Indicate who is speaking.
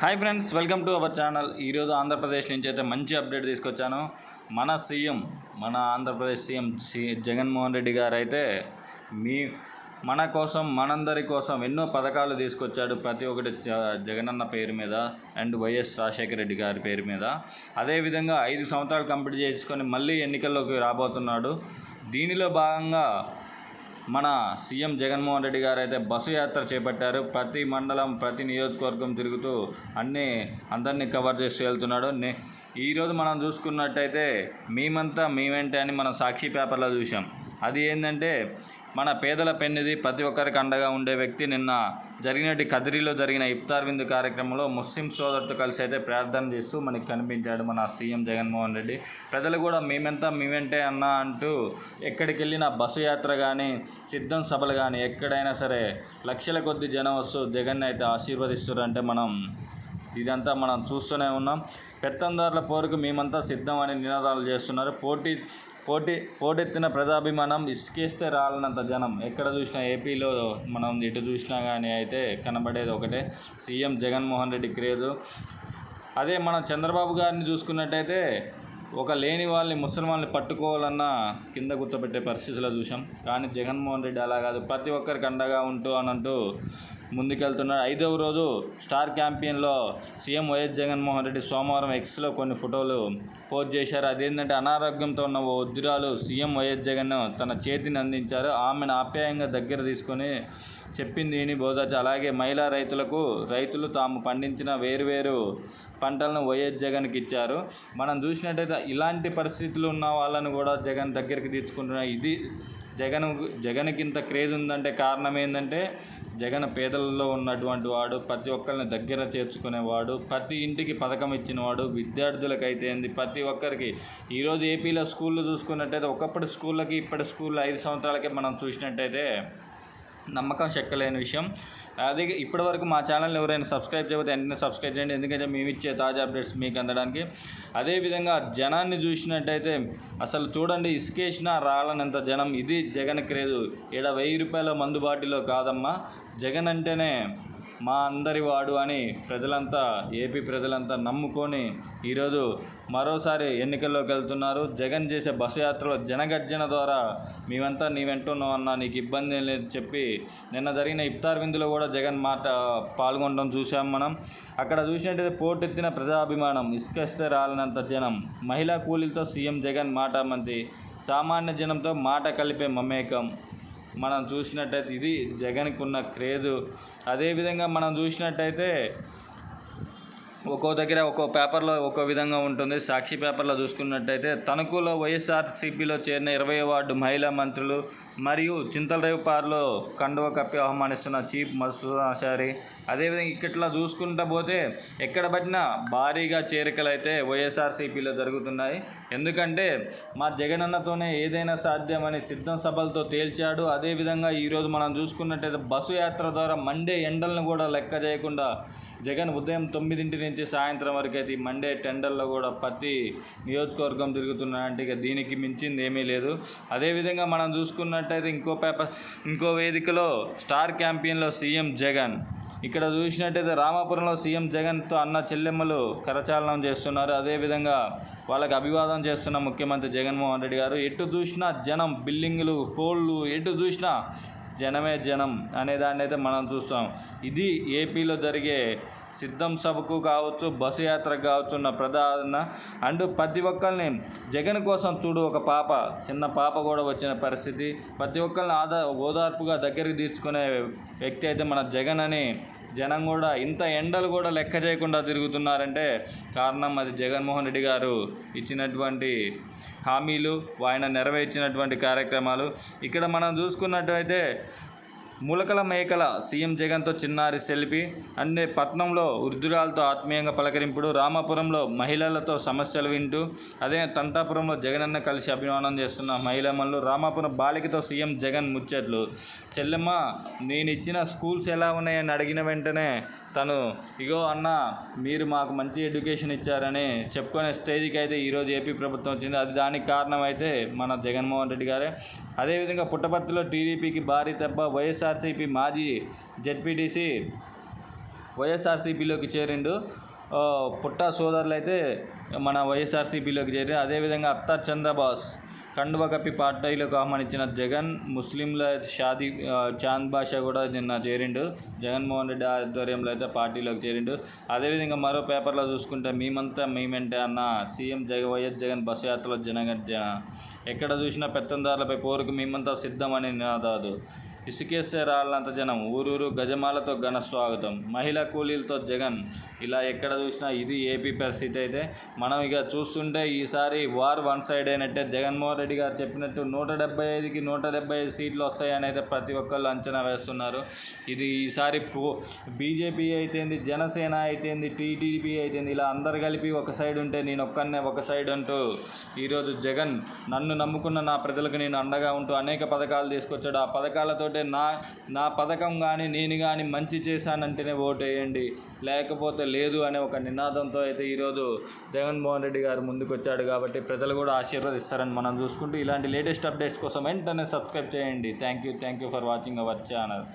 Speaker 1: Hi friends welcome to our channel. ఈరోజు ఆంధ్రప్రదేశ్ నుంచి అయితే మంచి అప్డేట్ తీసుకొచ్చాను. మన సీఎం మన ఆంధ్రప్రదేశ్ సీఎం సి జగన్మోహన్ రెడ్డి గారు అయితే మీ మన కోసం మనందరి కోసం ఎన్నో పథకాలు తీసుకొచ్చాడు ప్రతి ఒక్కటి జ- జగనన్న పేరు మీద అండ్ వైఎస్ రాజశేఖర రెడ్డి గారి పేరు మీద. అదేవిధంగా ఐదు సంవత్సరాలు కంప్లీట్ చేసుకొని మళ్ళీ ఎన్నికల్లోకి రాబోతున్నాడు. దీనిలో భాగంగా మన సీఎం జగన్మోహన్ రెడ్డి గారు అయితే బస్సు యాత్ర చేపట్టారు. ప్రతి మండలం ప్రతి నియోజకవర్గం తిరుగుతూ అన్నీ అందరినీ కవర్ చేస్తూ వెళ్తున్నాడు. నే ఈరోజు మనం చూసుకున్నట్టయితే మేమంతా మేమేంటి అని మనం సాక్షి పేపర్లో చూసాం అది ఏంటంటే మన పేదల పెన్నిది ప్రతి ఒక్కరికి అండగా ఉండే వ్యక్తి నిన్న జరిగినట్టు కదిరిలో జరిగిన ఇఫ్తార్ విందు కార్యక్రమంలో ముస్లిం సోదరుతో కలిసి అయితే ప్రార్థన చేస్తూ మనకి కనిపించాడు మన సీఎం జగన్మోహన్ రెడ్డి. ప్రజలు కూడా మేమెంతా మేమెంటే అన్నా అంటూ ఎక్కడికి వెళ్ళిన బస్సు యాత్ర కానీ సిద్ధం సభలు కానీ ఎక్కడైనా సరే లక్షల కొద్ది జనం వస్తూ జగన్ అయితే ఆశీర్వదిస్తారంటే మనం ఇదంతా మనం చూస్తూనే ఉన్నాం. పెత్తందారుల పోరుకు మేమంతా సిద్ధం అని నినాదాలు చేస్తున్నారు. పోటీ పోటీ పోటెత్తిన ప్రజాభిమానం ఇసుకేస్తే రాలనంత జనం. ఎక్కడ చూసినా ఏపీలో మనం ఎటు చూసినా కానీ అయితే కనబడేది ఒకటే. CM Jaganmohan Reddy craze. అదే మనం చంద్రబాబు గారిని చూసుకున్నట్టయితే ఒక లేని వాళ్ళని ముసలిమాన్ని పట్టుకోవాలన్నా కింద గుర్తుపెట్టే పరిస్థితులు చూసాం కానీ జగన్మోహన్ రెడ్డి అలా కాదు. ప్రతి ఒక్కరికి అండగా ఉంటూ అని అంటూ ముందుకెళ్తున్నారు ఐదవ రోజు స్టార్ క్యాంపియన్లో సీఎం వైఎస్ జగన్మోహన్ రెడ్డి సోమవారం ఎక్స్లో కొన్ని ఫోటోలు పోస్ట్ చేశారు. అదేంటంటే అనారోగ్యంతో ఉన్న ఓ వృద్ధురాలు సీఎం వైఎస్ జగన్ తన చేతిని అందించారు. ఆమెను ఆప్యాయంగా దగ్గర తీసుకొని చెప్పింది విని బోధాచి అలాగే మహిళా రైతులకు రైతులు తాము పండించిన వేరువేరు పంటలను వైఎస్ జగన్కి ఇచ్చారు. మనం చూసినట్టయితే ఇలాంటి పరిస్థితులు ఉన్న వాళ్ళని కూడా జగన్ దగ్గరికి తీసుకుంటున్న ఇది జగన్ జగన్కి ఇంత క్రేజ్ ఉందంటే కారణం ఏంటంటే జగన్ పేదలలో ఉన్నటువంటి వాడు ప్రతి ఒక్కరిని దగ్గర చేర్చుకునేవాడు ప్రతి ఇంటికి పథకం ఇచ్చినవాడు విద్యార్థులకైతే ఏంది? ప్రతి ఒక్కరికి. ఈరోజు ఏపీలో స్కూళ్ళు చూసుకున్నట్టయితే ఒకప్పటి స్కూళ్ళకి ఇప్పటి స్కూళ్ళు ఐదు సంవత్సరాలకే మనం చూసినట్టయితే నమ్మకం చెక్కలేని విషయం. అదే ఇప్పటివరకు మా ఛానల్ ఎవరైనా సబ్స్క్రైబ్ చేయకపోతే వెంటనే సబ్స్క్రైబ్ చేయండి. ఎందుకంటే మేము ఇచ్చే తాజా అప్డేట్స్ మీకు అందడానికి. అదేవిధంగా జనాన్ని చూసినట్టయితే అసలు చూడండి ఇసుకేసిన రాలనంత జనం. ఇది జగన్ క్రేజు ఈడ వెయ్యి రూపాయల మందు బాటిలో కాదమ్మా. జగన్ అంటేనే మా అందరి వాడు అని ప్రజలంతా ఏపీ ప్రజలంతా నమ్ముకొని ఈరోజు మరోసారి ఎన్నికల్లోకి వెళ్తున్నారు. జగన్ చేసే బస్సు యాత్రలో జనగర్జన ద్వారా మేమంతా నీ వెంటున్నాం అన్న నీకు ఇబ్బంది ఏం లేదు చెప్పి నిన్న జరిగిన ఇఫ్తార్ విందులో కూడా జగన్ మాట పాల్గొనడం చూసాం మనం. అక్కడ చూసినట్టయితే పోటెత్తిన ప్రజాభిమానం ఇసుకస్తే రాలనంత జనం. మహిళా కూలీలతో సీఎం జగన్ మాట మంది సామాన్య జనంతో మాట కలిపే మమేకం. మనం చూసినట్టయితే ఇది జగన్కి ఉన్న క్రేజు. అదేవిధంగా మనం చూసినట్టయితే ఒక్కో దగ్గర ఒక్కో పేపర్లో ఒక్కో విధంగా ఉంటుంది. సాక్షి పేపర్లో చూసుకున్నట్టయితే తణుకులో వైఎస్ఆర్సీపీలో చేరిన ఇరవై వార్డు మహిళా మంత్రులు మరియు చింతలరేవుపారులో కండువ కప్పి అవమానిస్తున్న చీఫ్ మసూరి అదేవిధంగా ఇక్కట్లా చూసుకుంటా పోతే ఎక్కడ పట్టినా భారీగా చేరికలు అయితే వైఎస్ఆర్సీపీలో జరుగుతున్నాయి. ఎందుకంటే మా జగనన్నతోనే ఏదైనా సాధ్యమని సిద్ధం సభలతో తేల్చాడు. అదేవిధంగా ఈరోజు మనం చూసుకున్నట్టయితే బస్సు యాత్ర ద్వారా మండే ఎండలను కూడా లెక్క చేయకుండా జగన్ ఉదయం తొమ్మిదింటి నుంచి సాయంత్రం వరకు అయితే ఈ మండే టెండర్లో కూడా ప్రతి నియోజకవర్గం తిరుగుతున్నాయంటే ఇక దీనికి మించింది ఏమీ లేదు. అదేవిధంగా మనం చూసుకున్నట్టయితే ఇంకో పేపర్ ఇంకో వేదికలో స్టార్ క్యాంపియన్లో సీఎం జగన్. ఇక్కడ చూసినట్టయితే రామాపురంలో సీఎం జగన్తో అన్న చెల్లెమ్మలు కరచాలనం చేస్తున్నారు. అదేవిధంగా వాళ్ళకి అభివాదం చేస్తున్న ముఖ్యమంత్రి జగన్మోహన్ రెడ్డి గారు. ఎటు చూసినా జనం బిల్డింగులు పోళ్ళు ఎటు చూసినా జనమే జనం అనే దాన్ని అయితే మనం చూస్తాం. ఇది ఏపీలో జరిగే సిద్ధం సభకు కావచ్చు బస్సు యాత్రకు కావచ్చు ఉన్న ప్రధాన అండ్ ప్రతి ఒక్కరిని జగన్ కోసం చూడు ఒక పాప. చిన్న పాప కూడా వచ్చిన పరిస్థితి. ప్రతి ఒక్కరిని ఆదా ఓదార్పుగా దగ్గరికి తీర్చుకునే వ్యక్తి అయితే మన జగన్ అని జనం కూడా ఇంత ఎండలు కూడా లెక్క చేయకుండా తిరుగుతున్నారంటే కారణం అది జగన్మోహన్ రెడ్డి గారు ఇచ్చినటువంటి హామీలు ఆయన నెరవేర్చినటువంటి కార్యక్రమాలు. ఇక్కడ మనం చూసుకున్నట్టయితే ములకల మేకల సీఎం జగన్తో చిన్నారి సెల్ఫీ అంటే పట్నంలో వృద్ధురాలతో ఆత్మీయంగా పలకరింపుడు రామాపురంలో మహిళలతో సమస్యలు వింటూ అదే తంటాపురంలో జగనన్న కలిసి అభిమానం చేస్తున్న మహిళమల్లు రామాపురం బాలికతో సీఎం జగన్ ముచ్చట్లు. చెల్లెమ్మ నేను ఇచ్చిన స్కూల్స్ ఎలా ఉన్నాయని అడిగిన వెంటనే తను ఇగో అన్న మీరు మాకు మంచి ఎడ్యుకేషన్ ఇచ్చారని చెప్పుకునే స్టేజ్కి అయితే ఈరోజు ఏపీ ప్రభుత్వం వచ్చింది. అది దానికి కారణం అయితే మన జగన్మోహన్ రెడ్డి గారే. అదేవిధంగా పుట్టపర్తిలో టీడీపీకి భారీ దెబ్బ వైఎస్ఆర్సీపీ మాజీ జెడ్పీటీసీ వైఎస్ఆర్సీపీలోకి చేరిండు. పుట్ట సోదరులైతే సోదరులు అయితే మన వైఎస్ఆర్సీపీలోకి చేరి అదేవిధంగా అత్త చంద్రబాస్ కండువ కప్పి పార్టీలకు ఆహ్వానించిన జగన్ ముస్లింల షాదీ చాంద్ బాషా కూడా నిన్న చేరిండు. జగన్మోహన్ రెడ్డి ఆధ్వర్యంలో అయితే పార్టీలోకి చేరిండు. అదేవిధంగా మరో పేపర్లో చూసుకుంటే మేమంతా మేమంటే అన్న సీఎం జగ వైఎస్ జగన్ బస్సు యాత్రలో జనగర్జన ఎక్కడ చూసినా పెత్తందారులపై పోరుకు మేమంతా సిద్ధమని నినాదాదు ఇసుకేసే రాళ్ళంత జనం ఊరూరు గజమాలతో ఘన స్వాగతం. మహిళా కూలీలతో జగన్. ఇలా ఎక్కడ చూసినా ఇది ఏపీ పరిస్థితి అయితే. మనం ఇక చూస్తుంటే ఈసారి వార్ వన్ సైడ్ అయినట్టే. జగన్మోహన్ రెడ్డి గారు చెప్పినట్టు నూట డెబ్బై ఐదుకి నూట డెబ్బై ఐదు సీట్లు వస్తాయని అయితే ప్రతి ఒక్కళ్ళు అంచనా వేస్తున్నారు. ఇది ఈసారి బీజేపీ అయితేంది జనసేన అయితేంది టీడీపీ అయితేంది ఇలా అందరు కలిపి ఒక సైడ్ ఉంటే నేను ఒక్కనే ఒక సైడ్ అంటూ ఈరోజు జగన్ నన్ను నమ్ముకున్న నా ప్రజలకు నేను అండగా ఉంటూ అనేక పథకాలు తీసుకొచ్చాడు. ఆ పథకాలతోటి నా నా పథకం కానీ నేను కానీ మంచి చేశానంటేనే ఓటు వేయండి లేకపోతే లేదు అనే ఒక నినాదంతో అయితే ఈరోజు జగన్మోహన్ రెడ్డి గారు ముందుకు వచ్చాడు కాబట్టి ప్రజలు కూడా ఆశీర్వదిస్తారని మనం చూసుకుంటూ ఇలాంటి లేటెస్ట్ అప్డేట్స్ కోసం వెంటనే సబ్స్క్రైబ్ చేయండి. Thank you thank you for watching our channel.